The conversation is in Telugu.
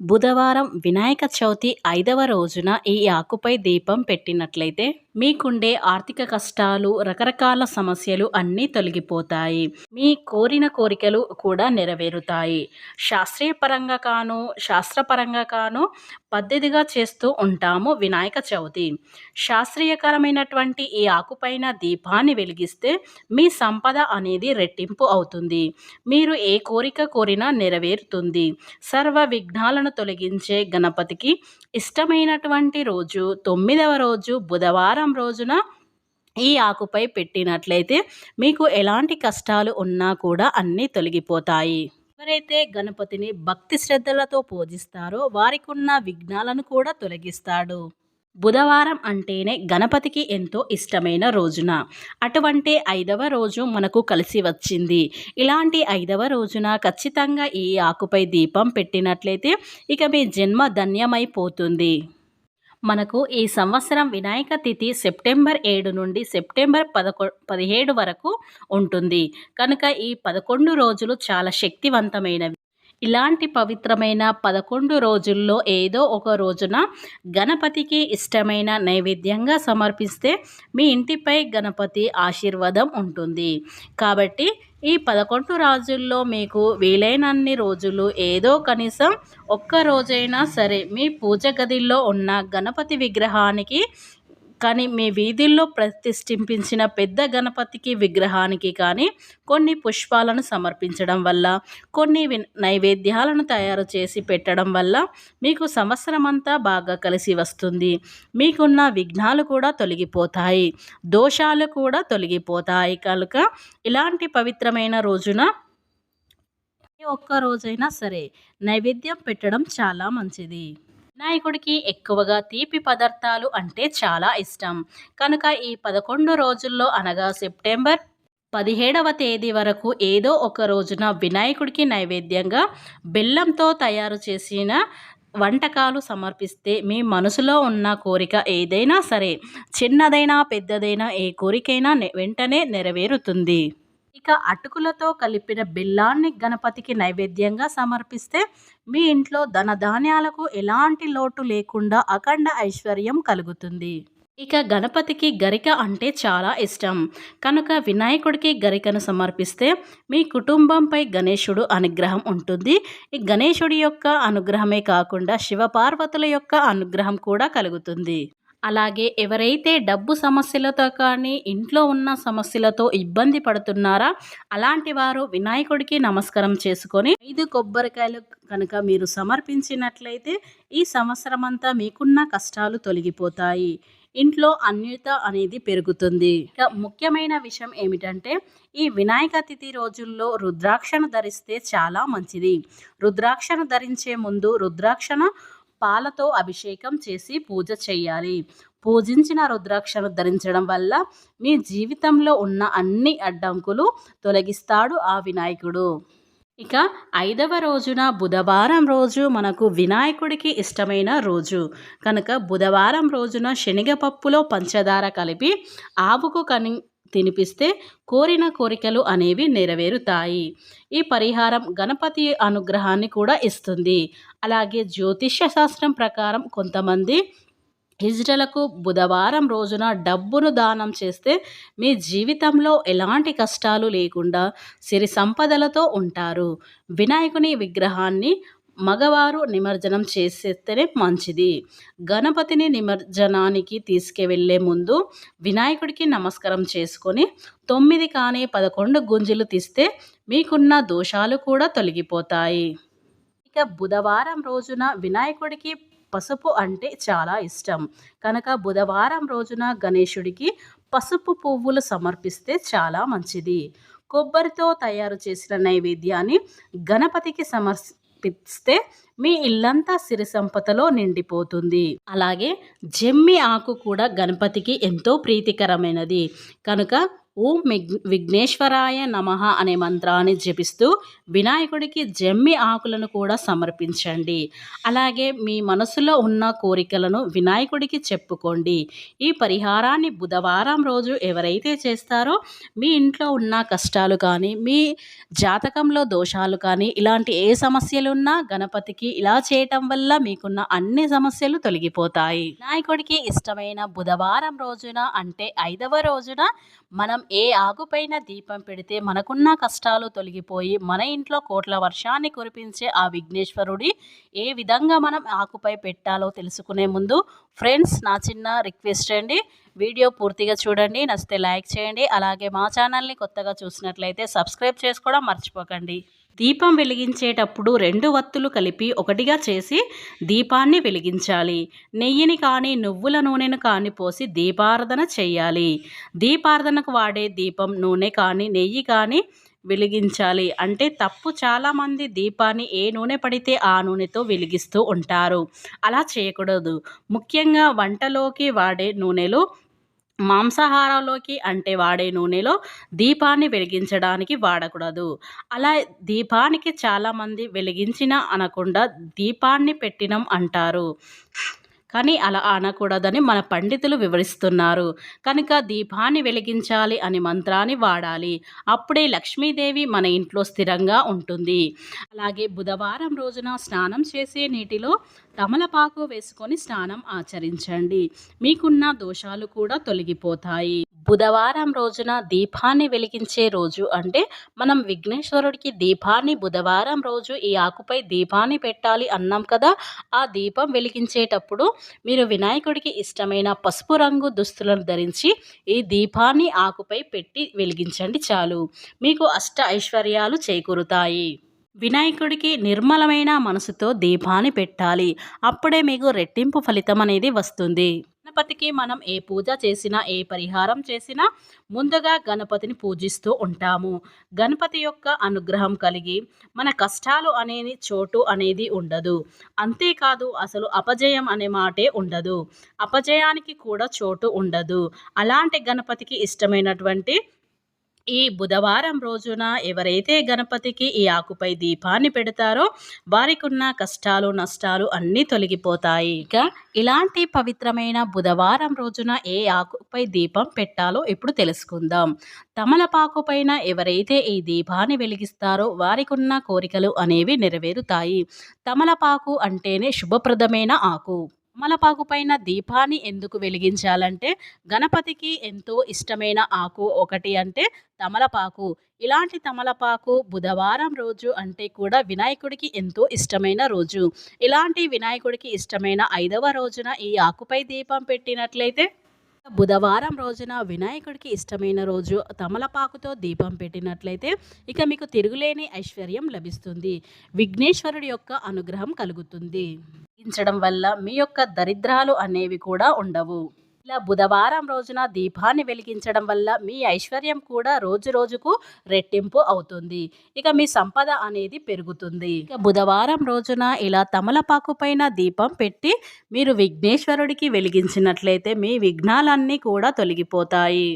బుధవారం వినాయక చవితి ఐదవ రోజున ఈ ఆకుపై దీపం పెట్టినట్లయితే మీకుండే ఆర్థిక కష్టాలు రకరకాల సమస్యలు అన్నీ తొలగిపోతాయి. మీ కోరిన కోరికలు కూడా నెరవేరుతాయి. శాస్త్రీయ పరంగా కాను శాస్త్రపరంగా కాను పద్ధతిగా చేస్తూ ఉంటాము వినాయక చవితి. శాస్త్రీయకరమైనటువంటి ఈ ఆకుపైన దీపాన్ని వెలిగిస్తే మీ సంపద అనేది రెట్టింపు అవుతుంది. మీరు ఏ కోరిక కోరినా నెరవేరుతుంది. సర్వ విఘ్నాలను తొలగించే గణపతికి ఇష్టమైనటువంటి రోజు తొమ్మిదవ రోజు బుధవారం రోజున ఈ ఆకుపై పెట్టినట్లయితే మీకు ఎలాంటి కష్టాలు ఉన్నా కూడా అన్నీ తొలగిపోతాయి. ఎవరైతే గణపతిని భక్తి శ్రద్ధలతో పూజిస్తారో వారికి ఉన్న విఘ్నాలను కూడా తొలగిస్తాడు. బుధవారం అంటేనే గణపతికి ఎంతో ఇష్టమైన రోజున. అటువంటి ఐదవ రోజు మనకు కలిసి వచ్చింది. ఇలాంటి ఐదవ రోజున ఖచ్చితంగా ఈ ఆకుపై దీపం పెట్టినట్లయితే ఇక మీ జన్మ ధన్యమైపోతుంది. మనకు ఈ సంవత్సరం వినాయక తిథి సెప్టెంబర్ ఏడు నుండి సెప్టెంబర్ పదకొ పదిహేడు వరకు ఉంటుంది. కనుక ఈ పదకొండు రోజులు చాలా శక్తివంతమైనవి. ఇలాంటి పవిత్రమైన పదకొండు రోజుల్లో ఏదో ఒక రోజున గణపతికి ఇష్టమైన నైవేద్యంగా సమర్పిస్తే మీ ఇంటిపై గణపతి ఆశీర్వాదం ఉంటుంది. కాబట్టి ఈ పదకొండు రోజుల్లో మీకు వీలైనన్ని రోజులు ఏదో కనీసం ఒక్క రోజైనా సరే మీ పూజ గదిలో ఉన్న గణపతి విగ్రహానికి కానీ మీ వీధుల్లో ప్రతిష్ఠింపించిన పెద్ద గణపతికి విగ్రహానికి కానీ కొన్ని పుష్పాలను సమర్పించడం వల్ల కొన్ని నైవేద్యాలను తయారు చేసి పెట్టడం వల్ల మీకు సంవత్సరమంతా బాగా కలిసి వస్తుంది. మీకున్న విఘ్నాలు కూడా తొలగిపోతాయి. దోషాలు కూడా తొలగిపోతాయి. కనుక ఇలాంటి పవిత్రమైన రోజున ఒక్క రోజైనా సరే నైవేద్యం పెట్టడం చాలా మంచిది. వినాయకుడికి ఎక్కువగా తీపి పదార్థాలు అంటే చాలా ఇష్టం. కనుక ఈ పదకొండు రోజుల్లో అనగా సెప్టెంబర్ పదిహేడవ తేదీ వరకు ఏదో ఒక రోజున వినాయకుడికి నైవేద్యంగా బెల్లంతో తయారు చేసిన వంటకాలు సమర్పిస్తే మీ మనసులో ఉన్న కోరిక ఏదైనా సరే చిన్నదైనా పెద్దదైనా ఏ కోరికైనా వెంటనే నెరవేరుతుంది. ఇక అటుకులతో కలిపిన బెల్లాన్ని గణపతికి నైవేద్యంగా సమర్పిస్తే మీ ఇంట్లో ధనధాన్యాలకు ఎలాంటి లోటు లేకుండా అఖండ ఐశ్వర్యం కలుగుతుంది. ఇక గణపతికి గరిక అంటే చాలా ఇష్టం. కనుక వినాయకుడికి గరికను సమర్పిస్తే మీ కుటుంబంపై గణేశుడు అనుగ్రహం ఉంటుంది. ఈ గణేశుడి యొక్క అనుగ్రహమే కాకుండా శివపార్వతుల యొక్క అనుగ్రహం కూడా కలుగుతుంది. అలాగే ఎవరైతే డబ్బు సమస్యలతో కానీ ఇంట్లో ఉన్న సమస్యలతో ఇబ్బంది పడుతున్నారా అలాంటి వారు వినాయకుడికి నమస్కారం చేసుకొని ఐదు కొబ్బరికాయలు కనుక మీరు సమర్పించినట్లయితే ఈ సంవత్సరం అంతా మీకున్న కష్టాలు తొలగిపోతాయి. ఇంట్లో అన్యత అనేది పెరుగుతుంది. ఇక ముఖ్యమైన విషయం ఏమిటంటే ఈ వినాయక తిథి రోజుల్లో రుద్రాక్షను ధరిస్తే చాలా మంచిది. రుద్రాక్షను ధరించే ముందు రుద్రాక్షను పాలతో అభిషేకం చేసి పూజ చేయాలి. పూజించిన రుద్రాక్షను ధరించడం వల్ల మీ జీవితంలో ఉన్న అన్ని అడ్డంకులు తొలగిస్తాడు ఆ వినాయకుడు. ఇక ఐదవ రోజున బుధవారం రోజు మనకు వినాయకుడికి ఇష్టమైన రోజు. కనుక బుధవారం రోజున శనగపప్పులో పంచదార కలిపి ఆవుకు కని తినిపిస్తే కోరిన కోరికలు అనేవి నెరవేరుతాయి. ఈ పరిహారం గణపతి అనుగ్రహాన్ని కూడా ఇస్తుంది. అలాగే జ్యోతిష్య శాస్త్రం ప్రకారం కొంతమంది హిజ్రలకు బుధవారం రోజున డబ్బును దానం చేస్తే మీ జీవితంలో ఎలాంటి కష్టాలు లేకుండా సిరి సంపదలతో ఉంటారు. వినాయకుని విగ్రహాన్ని మగవారు నిమజ్జనం చేసేస్తేనే మంచిది. గణపతిని నిమజ్జనానికి తీసుకువెళ్ళే ముందు వినాయకుడికి నమస్కారం చేసుకొని తొమ్మిది కానీ పదకొండు గుంజులు తీస్తే మీకున్న దోషాలు కూడా తొలగిపోతాయి. ఇక బుధవారం రోజున వినాయకుడికి పసుపు అంటే చాలా ఇష్టం. కనుక బుధవారం రోజున గణేశుడికి పసుపు పువ్వులు సమర్పిస్తే చాలా మంచిది. కొబ్బరితో తయారు చేసిన నైవేద్యాన్ని గణపతికి సమర్ పిస్తే మీ ఇల్లంతా సిరి సంపదలో నిండిపోతుంది. అలాగే జమ్మి ఆకు కూడా గణపతికి ఎంతో ప్రీతికరమైనది. కనుక ఓం విఘ్నేశ్వరాయ నమ అనే మంత్రాన్ని జపిస్తూ వినాయకుడికి జమ్మి ఆకులను కూడా సమర్పించండి. అలాగే మీ మనసులో ఉన్న కోరికలను వినాయకుడికి చెప్పుకోండి. ఈ పరిహారాన్ని బుధవారం రోజు ఎవరైతే చేస్తారో మీ ఇంట్లో ఉన్న కష్టాలు కానీ మీ జాతకంలో దోషాలు కానీ ఇలాంటి ఏ సమస్యలున్నా గణపతికి ఇలా చేయటం వల్ల మీకున్న అన్ని సమస్యలు తొలగిపోతాయి. వినాయకుడికి ఇష్టమైన బుధవారం రోజున అంటే ఐదవ రోజున మనం ఏ ఆకుపైన దీపం పెడితే మనకున్న కష్టాలు తొలగిపోయి మన ఇంట్లో కోట్ల వర్షాన్ని కురిపించే ఆ విఘ్నేశ్వరుడి ఏ విధంగా మనం ఆకుపై పెట్టాలో తెలుసుకునే ముందు ఫ్రెండ్స్ నా చిన్న రిక్వెస్ట్ అండి. వీడియో పూర్తిగా చూడండి నచ్చితే లైక్ చేయండి. అలాగే మా ఛానల్ని కొత్తగా చూసినట్లయితే సబ్స్క్రైబ్ చేసుకోవడం మర్చిపోకండి. దీపం వెలిగించేటప్పుడు రెండు వత్తులు కలిపి ఒకటిగా చేసి దీపాన్ని వెలిగించాలి. నెయ్యిని కానీ నువ్వుల నూనెను కానీ పోసి దీపారాధన చేయాలి. దీపారాధనకు వాడే దీపం నూనె కానీ నెయ్యి కానీ వెలిగించాలి. అంటే తప్పు చాలామంది దీపాన్ని ఏ నూనె పడితే ఆ నూనెతో వెలిగిస్తూ ఉంటారు. అలా చేయకూడదు. ముఖ్యంగా వంటలోకి వాడే నూనెలు మాంసాహారంలోకి అంటే వాడే నూనెలో దీపాన్ని వెలిగించడానికి వాడకూడదు. అలా దీపానికి చాలామంది వెలిగించిన అనకుండా దీపాన్ని పెట్టినం అంటారు. కానీ అలా అనకూడదని మన పండితులు వివరిస్తున్నారు. కనుక దీపాన్ని వెలిగించాలి అని మంత్రాన్ని వాడాలి. అప్పుడే లక్ష్మీదేవి మన ఇంట్లో స్థిరంగా ఉంటుంది. అలాగే బుధవారం రోజున స్నానం చేసే నీటిలో తమలపాకు వేసుకొని స్నానం ఆచరించండి. మీకున్న దోషాలు కూడా తొలగిపోతాయి. బుధవారం రోజున దీపాన్ని వెలిగించే రోజు అంటే మనం విఘ్నేశ్వరుడికి దీపాన్ని బుధవారం రోజు ఈ ఆకుపై దీపాన్ని పెట్టాలి అన్నాం కదా ఆ దీపం వెలిగించేటప్పుడు మీరు వినాయకుడికి ఇష్టమైన పసుపు రంగు దుస్తులను ధరించి ఈ దీపాన్ని ఆకుపై పెట్టి వెలిగించండి చాలు. మీకు అష్ట ఐశ్వర్యాలు చేకూరుతాయి. వినాయకుడికి నిర్మలమైన మనసుతో దీపాన్ని పెట్టాలి. అప్పుడే మీకు రెట్టింపు ఫలితం అనేది వస్తుంది. గణపతికి మనం ఏ పూజ చేసినా ఏ పరిహారం చేసినా ముందుగా గణపతిని పూజిస్తూ ఉంటాము. గణపతి యొక్క అనుగ్రహం కలిగి మన కష్టాలు అనేది చోటు అనేది ఉండదు. అంతేకాదు అసలు అపజయం అనే మాటే ఉండదు. అపజయానికి కూడా చోటు ఉండదు. అలాంటి గణపతికి ఇష్టమైనటువంటి ఈ బుధవారం రోజున ఎవరైతే గణపతికి ఈ ఆకుపై దీపాన్ని పెడతారో వారికి ఉన్న కష్టాలు నష్టాలు అన్నీ తొలగిపోతాయి. ఇక ఇలాంటి పవిత్రమైన బుధవారం రోజున ఏ ఆకుపై దీపం పెట్టాలో ఇప్పుడు తెలుసుకుందాం. తమలపాకు పైన ఎవరైతే ఈ దీపాన్ని వెలిగిస్తారో వారికి ఉన్న కోరికలు అనేవి నెరవేరుతాయి. తమలపాకు అంటేనే శుభప్రదమైన ఆకు. తమలపాకు పైన దీపాన్ని ఎందుకు వెలిగించాలంటే గణపతికి ఎంతో ఇష్టమైన ఆకు ఒకటి అంటే తమలపాకు. ఇలాంటి తమలపాకు బుధవారం రోజు అంటే కూడా వినాయకుడికి ఎంతో ఇష్టమైన రోజు. ఇలాంటి వినాయకుడికి ఇష్టమైన ఐదవ రోజున ఈ ఆకుపై దీపం పెట్టినట్లయితే బుధవారం రోజున వినాయకుడికి ఇష్టమైన రోజు తమలపాకుతో దీపం పెట్టినట్లయితే ఇక మీకు తిరుగులేని ఐశ్వర్యం లభిస్తుంది. విఘ్నేశ్వరుడి యొక్క అనుగ్రహం కలుగుతుంది. వల్ల మీ యొక్క దరిద్రాలు అనేవి కూడా ఉండవు. ఇలా బుధవారం రోజున దీపాన్ని వెలిగించడం వల్ల మీ ఐశ్వర్యం కూడా రోజు రోజుకు రెట్టింపు అవుతుంది. ఇక మీ సంపద అనేది పెరుగుతుంది. ఇక బుధవారం రోజున ఇలా తమలపాకు పైన దీపం పెట్టి మీరు విఘ్నేశ్వరుడికి వెలిగించినట్లయితే మీ విఘ్నాలన్నీ కూడా తొలగిపోతాయి.